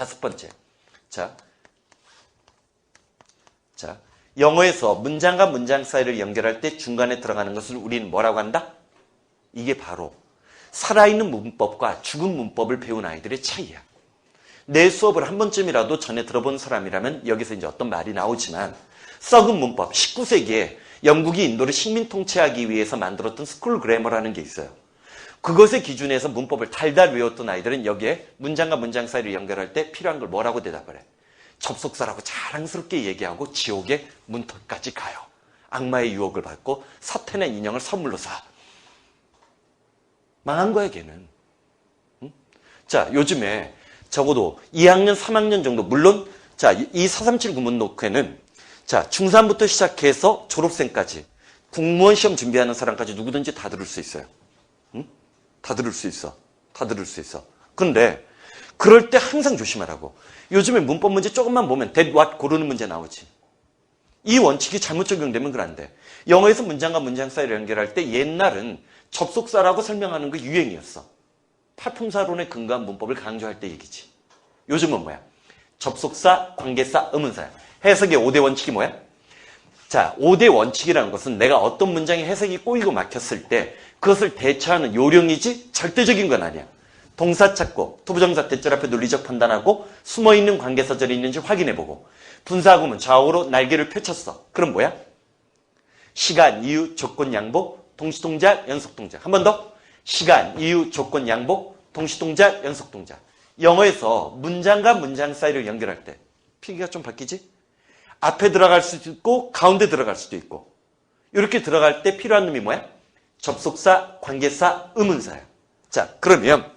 다섯 번째. 자. 자. 영어에서 문장과 문장 사이를 연결할 때 중간에 들어가는 것을 우리는 뭐라고 한다? 이게 바로 살아있는 문법과 죽은 문법을 배운 아이들의 차이야. 내 수업을 한 번쯤이라도 전에 들어본 사람이라면 여기서 이제 어떤 말이 나오지만 썩은 문법, 19세기에 영국이 인도를 식민 통치하기 위해서 만들었던 스쿨 그래머라는 게 있어요. 그것의 기준에서 문법을 달달 외웠던 아이들은 여기에 문장과 문장 사이를 연결할 때 필요한 걸 뭐라고 대답을 해? 접속사라고 자랑스럽게 얘기하고 지옥의 문턱까지 가요. 악마의 유혹을 받고 사탄의 인형을 선물로 사. 망한 거야, 걔는. 응? 자, 요즘에 적어도 2학년, 3학년 정도, 물론, 자, 이 437 구문록회는 자, 중3부터 시작해서 졸업생까지 공무원 시험 준비하는 사람까지 누구든지 다 들을 수 있어요. 응? 다 들을 수 있어. 다 들을 수 있어. 근데 그럴 때 항상 조심하라고. 요즘에 문법 문제 조금만 보면 that, what 고르는 문제 나오지. 이 원칙이 잘못 적용되면 그런데 영어에서 문장과 문장 사이를 연결할 때 옛날은 접속사라고 설명하는 게 유행이었어. 팔품사론에 근거한 문법을 강조할 때 얘기지. 요즘은 뭐야? 접속사, 관계사, 의문사야. 해석의 5대 원칙이 뭐야? 자, 5대 원칙이라는 것은 내가 어떤 문장의 해석이 꼬이고 막혔을 때 그것을 대처하는 요령이지 절대적인 건 아니야. 동사 찾고 투부정사 대절 앞에 논리적 판단하고 숨어있는 관계사절이 있는지 확인해보고 분사구문 좌우로 날개를 펼쳤어. 그럼 뭐야? 시간, 이유, 조건, 양복, 동시동작, 연속동작. 한 번 더. 시간, 이유, 조건, 양복, 동시동작, 연속동작. 영어에서 문장과 문장 사이를 연결할 때 필기가 좀 바뀌지? 앞에 들어갈 수도 있고 가운데 들어갈 수도 있고 이렇게 들어갈 때 필요한 놈이 뭐야? 접속사, 관계사, 의문사야. 자, 그러면